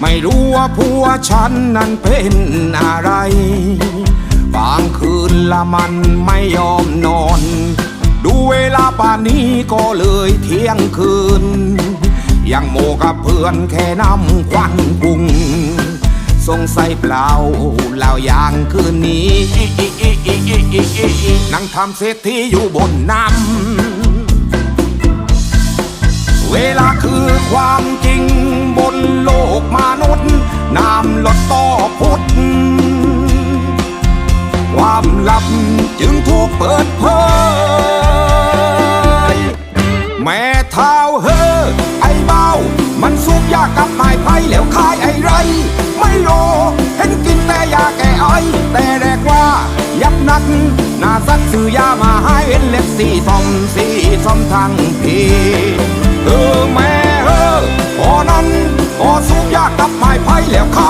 ไม่รู้ว่าผัวฉันนั้นเป็นอะไรบางคืนละมันไม่ยอมนอน ดูเวลาป่านนี้ก็เลยเที่ยงคืน ยังโมกับเพื่อนแค่น้ำควันพุงสงสัยเปล่าเล่าอย่างคืนนี้นั่งทำเศรษฐีอยู่บนน้ำ พุทธ ความลับจึงถูกเปิดเผย แม่เท้าเฮอไอ้เบามันสุกยากับไม้ไผ่แล้วขายไอ้ไร ไม่โลเห็นกินแต่ยาแก้ไอแต่แรกว่ายับนักนาสัตว์ซื้อยามาให้เห็นเล็บสีซอมสีซอมทางพีเออแม่เออพอนั้นพอสุกยากับไม้ไผ่แล้วขาย